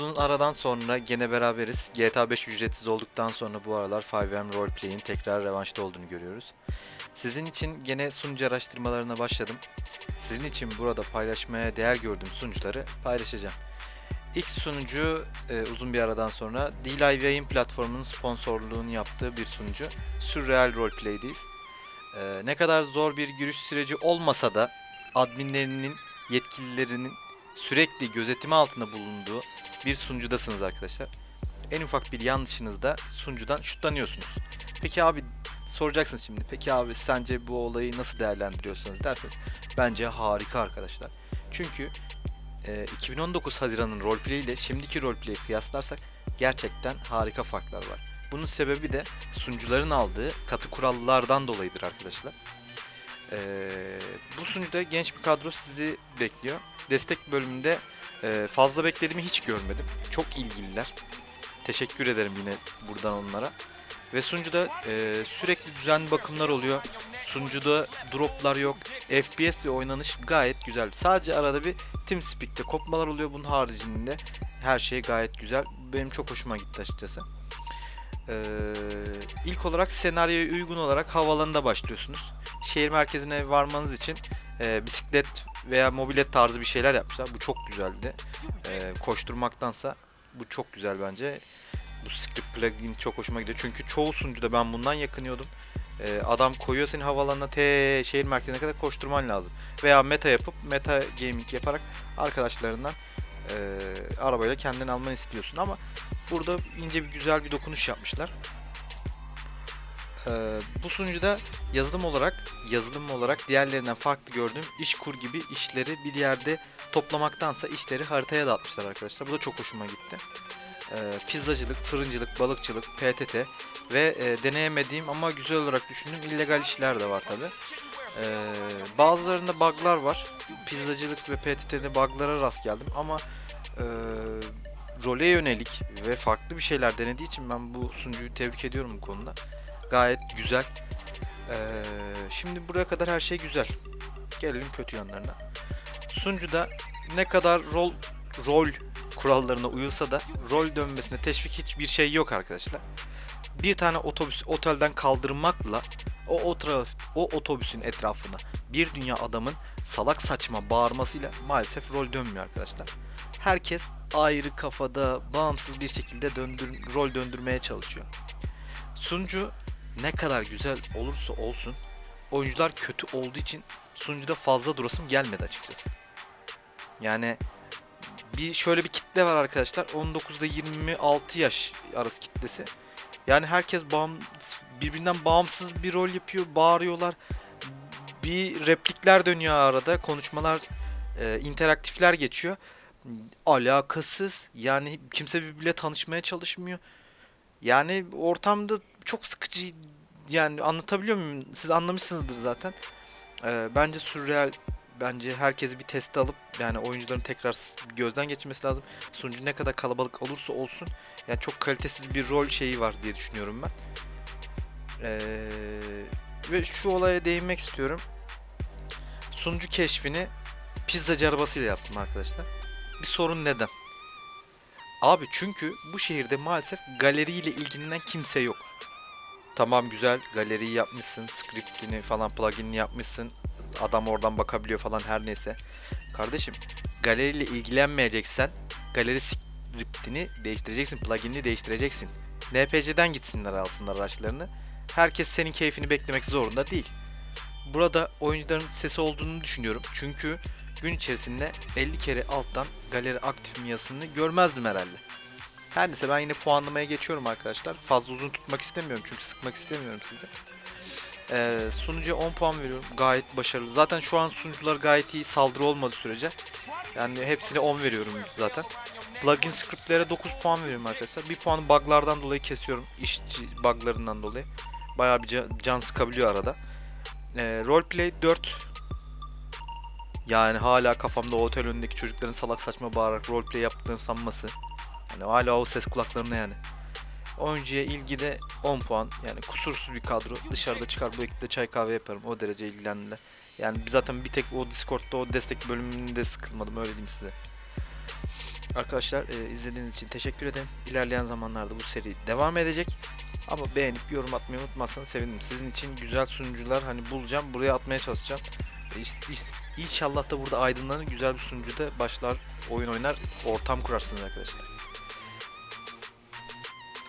Uzun aradan sonra gene beraberiz. GTA 5 ücretsiz olduktan sonra bu aralar 5M Roleplay'in tekrar revanşta olduğunu görüyoruz. Sizin için gene sunucu araştırmalarına başladım. Sizin için burada paylaşmaya değer gördüğüm sunucuları paylaşacağım. İlk sunucu e, uzun bir aradan sonra D-Live yayın platformunun sponsorluğunu yaptığı bir sunucu. Surreal Roleplay'deyiz. E, ne kadar zor bir giriş süreci olmasa da adminlerinin, yetkililerinin sürekli gözetimi altında bulunduğu bir sunucudasınız arkadaşlar. En ufak bir yanlışınızda sunucudan şutlanıyorsunuz. Peki abi soracaksınız şimdi. Peki abi sence bu olayı nasıl değerlendiriyorsunuz derseniz bence harika arkadaşlar. Çünkü e, 2019 Haziran'ın roleplay ile şimdiki roleplay'i kıyaslarsak gerçekten harika farklar var. Bunun sebebi de sunucuların aldığı katı kurallardan dolayıdır arkadaşlar. E, bu sunucuda genç bir kadro sizi bekliyor. Destek bölümünde e, fazla beklediğimi hiç görmedim. Çok ilgililer. Teşekkür ederim yine buradan onlara. Ve sunucuda e, sürekli düzenli bakımlar oluyor. Sunucuda droplar yok. FPS ve oynanış gayet güzel. Sadece arada bir TeamSpeak'te kopmalar oluyor. Bunun haricinde her şey gayet güzel. Benim çok hoşuma gitti açıkçası. Ee, ilk olarak senaryoya uygun olarak havalanında başlıyorsunuz. Şehir merkezine varmanız için e, bisiklet veya mobilet tarzı bir şeyler yapmışlar. Bu çok güzeldi. Ee, koşturmaktansa bu çok güzel bence. Bu script plugin çok hoşuma gidiyor. Çünkü çoğu sunucuda ben bundan yakınıyordum. Ee, adam koyuyor seni havalanına te şehir merkezine kadar koşturman lazım. Veya meta yapıp meta gaming yaparak arkadaşlarından e, arabayla kendini almanı istiyorsun ama burada ince bir güzel bir dokunuş yapmışlar. Ee, bu sunucuda yazılım olarak yazılım olarak diğerlerinden farklı gördüğüm iş kur gibi işleri bir yerde toplamaktansa işleri haritaya dağıtmışlar arkadaşlar. Bu da çok hoşuma gitti. Ee, pizzacılık, fırıncılık, balıkçılık, PTT ve e, deneyemediğim ama güzel olarak düşündüğüm illegal işler de var tabi. Ee, bazılarında bug'lar var. Pizzacılık ve PTT'de bug'lara rast geldim ama e, role yönelik ve farklı bir şeyler denediği için ben bu sunucuyu tebrik ediyorum bu konuda. Gayet güzel. Ee, şimdi buraya kadar her şey güzel. Gelelim kötü yanlarına. Sunucuda ne kadar rol rol kurallarına uyulsa da rol dönmesine teşvik hiçbir şey yok arkadaşlar. Bir tane otobüs otelden kaldırmakla o, otraf, o otobüsün etrafına bir dünya adamın salak saçma bağırmasıyla maalesef rol dönmüyor arkadaşlar. Herkes ayrı kafada bağımsız bir şekilde döndür, rol döndürmeye çalışıyor. Sunucu ne kadar güzel olursa olsun oyuncular kötü olduğu için sunucuda fazla durasım gelmedi açıkçası. Yani bir şöyle bir kitle var arkadaşlar. 19'da 26 yaş arası kitlesi. Yani herkes bağım, birbirinden bağımsız bir rol yapıyor, bağırıyorlar. Bir replikler dönüyor arada, konuşmalar, e, interaktifler geçiyor. Alakasız. Yani kimse birbiriyle tanışmaya çalışmıyor. Yani ortamda çok sıkıcı yani anlatabiliyor muyum? Siz anlamışsınızdır zaten. Ee, bence sürreal bence herkesi bir teste alıp yani oyuncuların tekrar gözden geçirmesi lazım. Sunucu ne kadar kalabalık olursa olsun yani çok kalitesiz bir rol şeyi var diye düşünüyorum ben. Ee, ve şu olaya değinmek istiyorum. Sunucu keşfini pizzacı arabasıyla yaptım arkadaşlar. Bir sorun neden? Abi çünkü bu şehirde maalesef galeriyle ilgilenen kimse yok. Tamam güzel galeriyi yapmışsın, scriptini falan pluginini yapmışsın. Adam oradan bakabiliyor falan her neyse. Kardeşim galeriyle ilgilenmeyeceksen galeri scriptini değiştireceksin, pluginini değiştireceksin. NPC'den gitsinler alsınlar araçlarını. Herkes senin keyfini beklemek zorunda değil. Burada oyuncuların sesi olduğunu düşünüyorum. Çünkü gün içerisinde 50 kere alttan galeri aktif mi yazısını görmezdim herhalde. Her neyse ben yine puanlamaya geçiyorum arkadaşlar. Fazla uzun tutmak istemiyorum çünkü sıkmak istemiyorum sizi. Ee, sunucuya 10 puan veriyorum. Gayet başarılı. Zaten şu an sunucular gayet iyi saldırı olmadığı sürece. Yani hepsine 10 veriyorum zaten. Plugin scriptlere 9 puan veriyorum arkadaşlar. Bir puanı buglardan dolayı kesiyorum. İşçi buglarından dolayı. Bayağı bir can, can sıkabiliyor arada. Ee, roleplay 4 yani hala kafamda otel önündeki çocukların salak saçma bağırarak roleplay yaptıklarını sanması. Hani hala o ses kulaklarına yani. Oyuncuya ilgi de 10 puan. Yani kusursuz bir kadro. Dışarıda çıkar bu ekiple çay kahve yaparım. O derece ilgilendiler. Yani zaten bir tek o Discord'da o destek bölümünde sıkılmadım öyle diyeyim size. Arkadaşlar e, izlediğiniz için teşekkür ederim. İlerleyen zamanlarda bu seri devam edecek. Ama beğenip yorum atmayı unutmazsanız sevinirim. Sizin için güzel sunucular hani bulacağım. Buraya atmaya çalışacağım. E, is- is- İnşallah da burada aydınlanır güzel bir sunucuda başlar oyun oynar ortam kurarsınız arkadaşlar.